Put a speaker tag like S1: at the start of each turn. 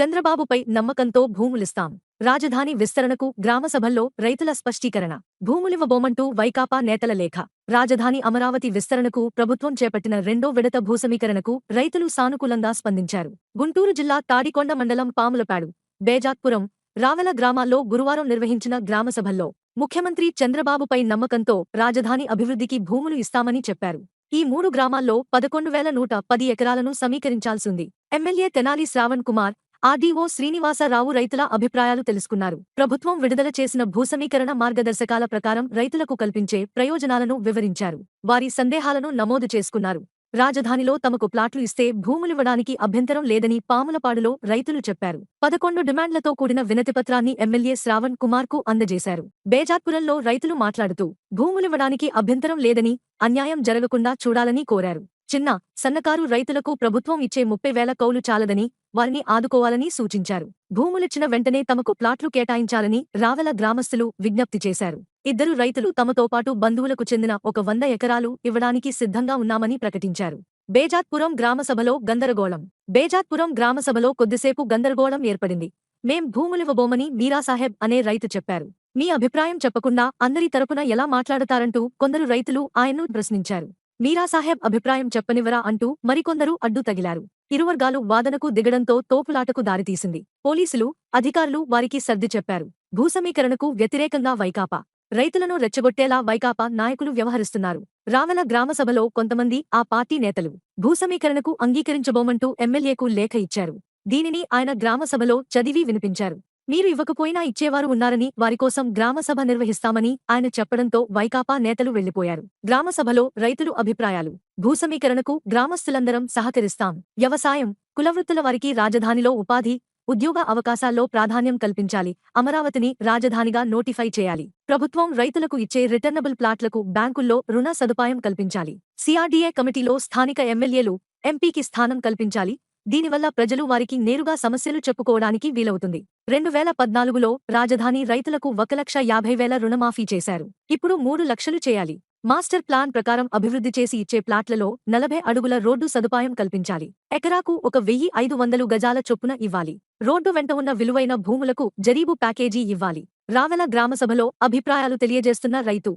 S1: చంద్రబాబుపై నమ్మకంతో భూములిస్తాం. రాజధాని విస్తరణకు గ్రామసభల్లో రైతుల స్పష్టీకరణ. భూములివ్వబోమంటూ వైకాపా నేతల లేఖ. రాజధాని అమరావతి విస్తరణకు ప్రభుత్వం చేపట్టిన రెండో విడత భూసమీకరణకు రైతులు సానుకూలంగా స్పందించారు. గుంటూరు జిల్లా తాడికొండ మండలం పాములపాడు బేజాత్పురం రావెల గ్రామాల్లో గురువారం నిర్వహించిన గ్రామసభల్లో ముఖ్యమంత్రి చంద్రబాబుపై నమ్మకంతో రాజధాని అభివృద్ధికి భూములు ఇస్తామని చెప్పారు. ఈ మూడు గ్రామాల్లో పదకొండు వేల నూట పది ఎకరాలను సమీకరించాల్సింది. ఎమ్మెల్యే తెనాలి శ్రావణ్ కుమార్ ఆర్డీఓ శ్రీనివాసరావు రైతుల అభిప్రాయాలు తెలుసుకున్నారు. ప్రభుత్వం విడుదల చేసిన భూసమీకరణ మార్గదర్శకాల ప్రకారం రైతులకు కల్పించే ప్రయోజనాలను వివరించారు. వారి సందేహాలను నమోదు చేసుకున్నారు. రాజధానిలో తమకు ప్లాట్లు ఇస్తే భూములివ్వడానికి అభ్యంతరం లేదని పాములపాడులో రైతులు చెప్పారు. పదకొండు డిమాండ్లతో కూడిన వినతిపత్రాన్ని ఎమ్మెల్యే శ్రావణ్ కుమార్కు అందజేశారు. బేజాత్పురంలో రైతులు మాట్లాడుతూ భూములివ్వడానికి అభ్యంతరం లేదని అన్యాయం జరగకుండా చూడాలని కోరారు. చిన్న సన్నకారు రైతులకు ప్రభుత్వం ఇచ్చే ముప్పై వేల కౌలు చాలదని వారిని ఆదుకోవాలని సూచించారు. భూములిచ్చిన వెంటనే తమకు ప్లాట్లు కేటాయించాలని రావెల గ్రామస్తులు విజ్ఞప్తి చేశారు. ఇద్దరు రైతులు తమతో పాటు బంధువులకు చెందిన ఒక వంద ఎకరాలు ఇవ్వడానికి సిద్ధంగా ఉన్నామని ప్రకటించారు. బేజాత్పురం గ్రామసభలో గందరగోళం. బేజాత్పురం గ్రామసభలో కొద్దిసేపు గందరగోళం ఏర్పడింది. మేం భూములివ్వబోమని మీరాసాహెబ్ అనే రైతు చెప్పారు. మీ అభిప్రాయం చెప్పకుండా అందరి తరపున ఎలా మాట్లాడతారంటూ కొందరు రైతులు ఆయన్ను ప్రశ్నించారు. మీరాసాహెబ్ అభిప్రాయం చెప్పనివరా అంటూ మరికొందరు అడ్డు తగిలారు. ఇరువర్గాలు వాదనకు దిగడంతో తోపులాటకు దారితీసింది. పోలీసులు అధికారులు వారికి సర్ది చెప్పారు. భూసమీకరణకు వ్యతిరేకంగా వైకాపా. రైతులను రెచ్చగొట్టేలా వైకాపా నాయకులు వ్యవహరిస్తున్నారు. రావల గ్రామసభలో కొంతమంది ఆ పార్టీ నేతలు భూసమీకరణకు అంగీకరించబోమంటూ ఎమ్మెల్యేకు లేఖ ఇచ్చారు. దీనిని ఆయన గ్రామసభలో చదివి వినిపించారు. మీరు ఇవ్వకపోయినా ఇచ్చేవారు ఉన్నారని వారికోసం గ్రామసభ నిర్వహిస్తామని ఆయన చెప్పడంతో వైకాపా నేతలు వెళ్ళిపోయారు గ్రామసభలో రైతులు అభిప్రాయాలు. భూసమీకరణకు గ్రామస్తులందరం సహకరిస్తాం. వ్యవసాయం కులవృత్తుల వారికి రాజధానిలో ఉపాధి ఉద్యోగ అవకాశాల్లో ప్రాధాన్యం కల్పించాలి. అమరావతిని రాజధానిగా నోటిఫై చేయాలి. ప్రభుత్వం రైతులకు ఇచ్చే రిటర్నబుల్ ప్లాట్లకు బ్యాంకుల్లో రుణ సదుపాయం కల్పించాలి. సిఆర్డీఏ కమిటీలో స్థానిక ఎమ్మెల్యేలు ఎంపీకి స్థానం కల్పించాలి. దీనివల్ల ప్రజలు వారికి నేరుగా సమస్యలు చెప్పుకోవడానికి వీలవుతుంది. రెండు వేల పద్నాలుగులో రాజధాని రైతులకు ఒక లక్ష యాభై వేల రుణమాఫీ చేశారు. ఇప్పుడు మూడు లక్షలు చేయాలి. మాస్టర్ ప్లాన్ ప్రకారం అభివృద్ధి చేసి ఇచ్చే ప్లాట్లలో నలభై అడుగుల రోడ్డు సదుపాయం కల్పించాలి. ఎకరాకు ఒక వెయ్యి ఐదు వందలు గజాల చొప్పున ఇవ్వాలి. రోడ్డు వెంట ఉన్న విలువైన భూములకు జరీబు ప్యాకేజీ ఇవ్వాలి. రావెల గ్రామసభలో అభిప్రాయాలు తెలియజేస్తున్న రైతు